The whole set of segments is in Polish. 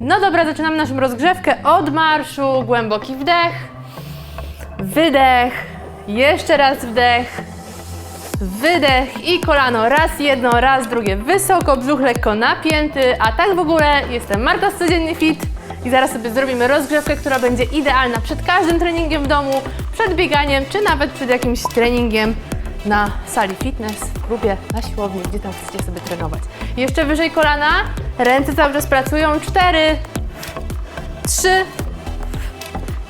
No dobra, zaczynamy naszą rozgrzewkę od marszu. Głęboki wdech, wydech, jeszcze raz wdech, wydech i kolano raz jedno, raz drugie wysoko, brzuch lekko napięty, a tak w ogóle jestem Marta z Codziennie Fit i zaraz sobie zrobimy rozgrzewkę, która będzie idealna przed każdym treningiem w domu, przed bieganiem, czy nawet przed jakimś treningiem na sali fitness, w klubie, na siłowni, gdzie tam chcecie sobie trenować. Jeszcze wyżej kolana, ręce cały czas pracują, cztery, trzy,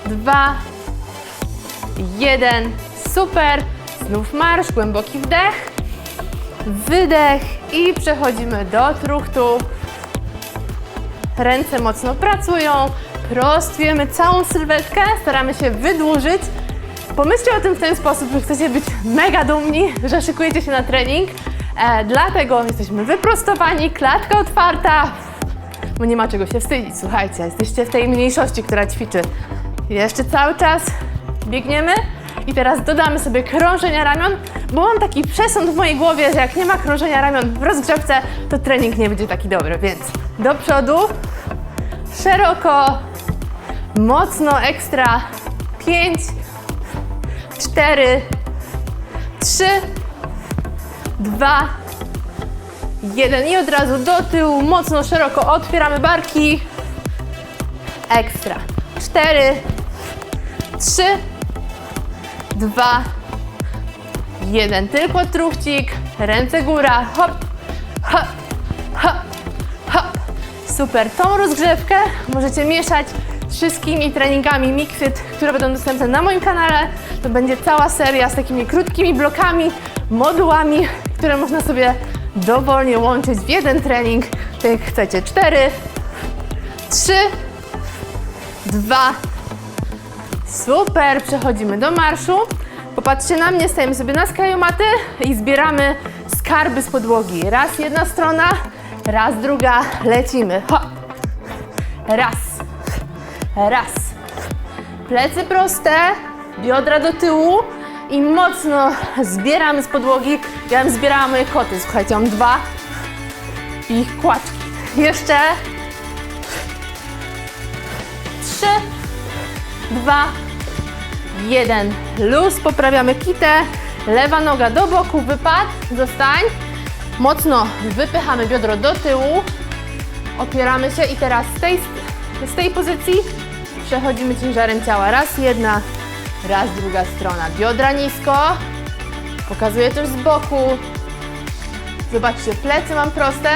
dwa, jeden, super. Znów marsz, głęboki wdech, wydech i przechodzimy do truchtu. Ręce mocno pracują, prostujemy całą sylwetkę, staramy się wydłużyć. Pomyślcie o tym w ten sposób, że chcecie być mega dumni, że szykujecie się na trening. E, dlatego jesteśmy wyprostowani, klatka otwarta, bo nie ma czego się wstydzić. Słuchajcie, jesteście w tej mniejszości, która ćwiczy. Jeszcze cały czas biegniemy i teraz dodamy sobie krążenia ramion, bo mam taki przesąd w mojej głowie, że jak nie ma krążenia ramion w rozgrzewce, to trening nie będzie taki dobry, więc do przodu, szeroko, mocno, ekstra, 5, 4, 3, 2, 1 i od razu do tyłu, mocno, szeroko otwieramy barki, ekstra, 4, 3, 2, 1. Tylko truchcik, ręce góra, hop, hop, hop, hop. Super. Tą rozgrzewkę możecie mieszać z wszystkimi treningami Mixit, które będą dostępne na moim kanale. To będzie cała seria z takimi krótkimi blokami, modułami, które można sobie dowolnie łączyć w jeden trening. Tak jak chcecie. 4, 3, 2, Super, przechodzimy do marszu. Popatrzcie na mnie, stajemy sobie na skraju maty i zbieramy skarby z podłogi. Raz jedna strona, raz druga, lecimy. Hop. Raz, raz. Plecy proste, biodra do tyłu i mocno zbieramy z podłogi. Ja bym zbierała moje koty, słuchajcie, mam dwa i ich kłaczki. Jeszcze trzy, dwa, jeden. Luz, poprawiamy kitę. Lewa noga do boku, wypad, zostań. Mocno wypychamy biodro do tyłu. Opieramy się i teraz z tej, z tej pozycji przechodzimy ciężarem ciała. Raz jedna, raz druga strona. Biodra nisko. Pokazuję też z boku. Zobaczcie, plecy mam proste.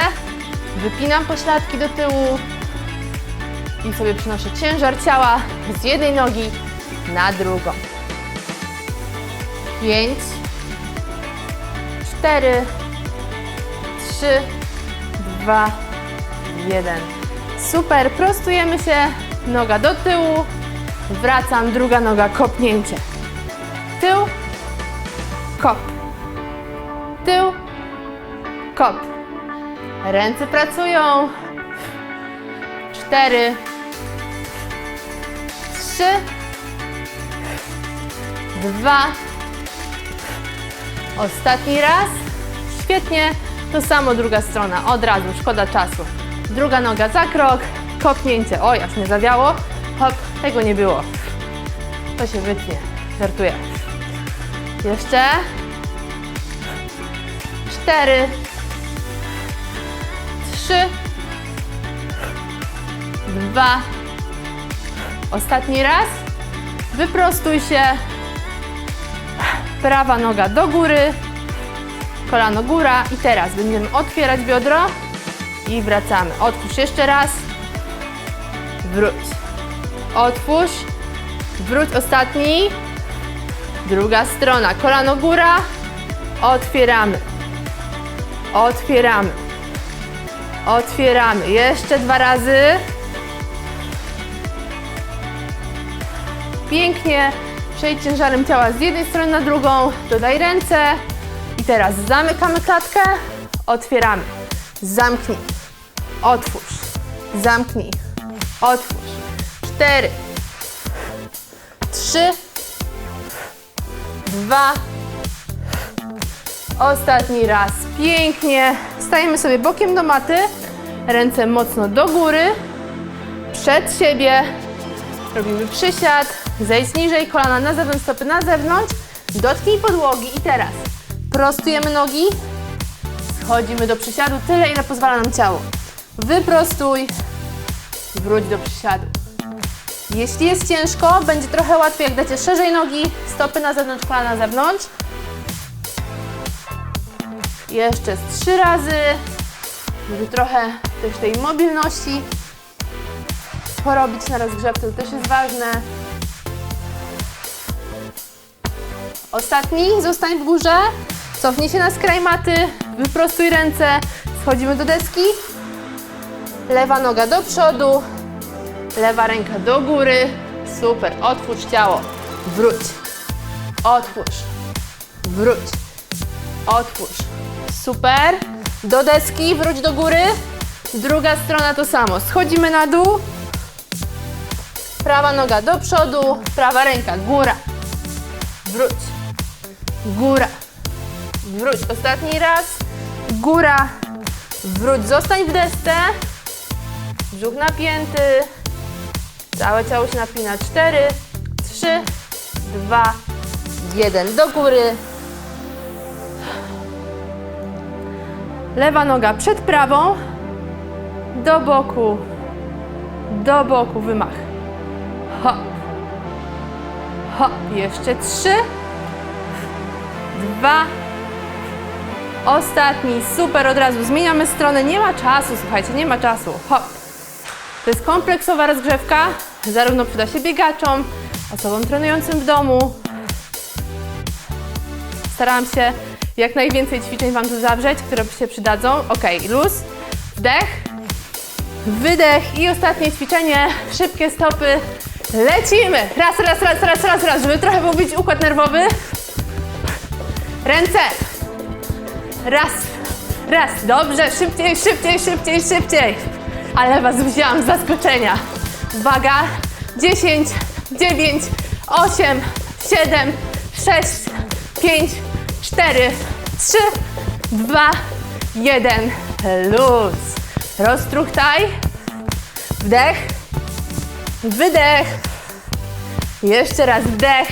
Wypinam pośladki do tyłu i sobie przenoszę ciężar ciała z jednej nogi na drugą. Pięć, cztery, trzy, dwa, jeden. Super, prostujemy się, noga do tyłu, wracam, druga noga, kopnięcie. Tył, kop. Tył, kop. Ręce pracują. Cztery, trzy, dwa, ostatni raz. Świetnie. To samo druga strona. Od razu, szkoda czasu. Druga noga za krok, kopnięcie. Oj, aż mnie zawiało. Hop, tego nie było. To się wytnie. Żartuję. Jeszcze. Cztery, trzy, dwa, ostatni raz. Wyprostuj się. Prawa noga do góry, kolano góra i teraz będziemy otwierać biodro i wracamy. Otwórz jeszcze raz. Wróć. Otwórz. Wróć ostatni. Druga strona. Kolano góra. Otwieramy. Otwieramy. Otwieramy. Jeszcze dwa razy. Pięknie. Przejdź ciężarem ciała z jednej strony na drugą. Dodaj ręce. I teraz zamykamy klatkę. Otwieramy. Zamknij. Otwórz. Zamknij. Otwórz. Cztery. Trzy. Dwa. Ostatni raz. Pięknie. Stajemy sobie bokiem do maty. Ręce mocno do góry. przed siebie. Robimy przysiad, zejdź niżej, kolana na zewnątrz, stopy na zewnątrz. Dotknij podłogi i teraz prostujemy nogi, schodzimy do przysiadu tyle, ile pozwala nam ciało. Wyprostuj, wróć do przysiadu. Jeśli jest ciężko, będzie trochę łatwiej, jak dacie szerzej nogi, stopy na zewnątrz, kolana na zewnątrz. Jeszcze z trzy razy, żeby trochę też tej mobilności porobić na rozgrzewce, to też jest ważne. Ostatni, zostań w górze, cofnij się na skraj maty, wyprostuj ręce, schodzimy do deski, lewa noga do przodu, lewa ręka do góry, super, otwórz ciało, wróć, otwórz, wróć, otwórz, super, do deski, wróć do góry, druga strona to samo, schodzimy na dół, prawa noga do przodu, prawa ręka, góra, wróć, góra, wróć, ostatni raz, góra, wróć, zostań w desce, brzuch napięty, całe ciało się napina, 4, 3, 2, 1, do góry, lewa noga przed prawą, do boku, do boku, wymach, hop, hop, jeszcze 3, dwa. Ostatni, super, od razu zmieniamy stronę. Nie ma czasu, słuchajcie, nie ma czasu. Hop. To jest kompleksowa rozgrzewka. Zarówno przyda się biegaczom, osobom trenującym w domu. Starałam się jak najwięcej ćwiczeń Wam tu zawrzeć, które się przydadzą. Ok, luz, wdech, wydech i ostatnie ćwiczenie, szybkie stopy. Lecimy! Raz, raz, raz, raz, raz, raz, żeby trochę pobudzić układ nerwowy. Ręce. Raz, raz. Dobrze, szybciej, szybciej, szybciej, szybciej. Ale was wzięłam z zaskoczenia. Uwaga. 10, 9, 8, 7, 6, 5, 4, 3, 2, 1. Luz. Roztruchtaj. Wdech. Wydech. Jeszcze raz wdech.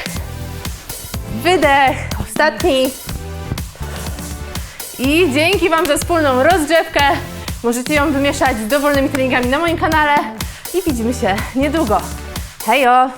Wydech. Ostatni. I dzięki Wam za wspólną rozgrzewkę. Możecie ją wymieszać z dowolnymi treningami na moim kanale. I widzimy się niedługo. Hejo!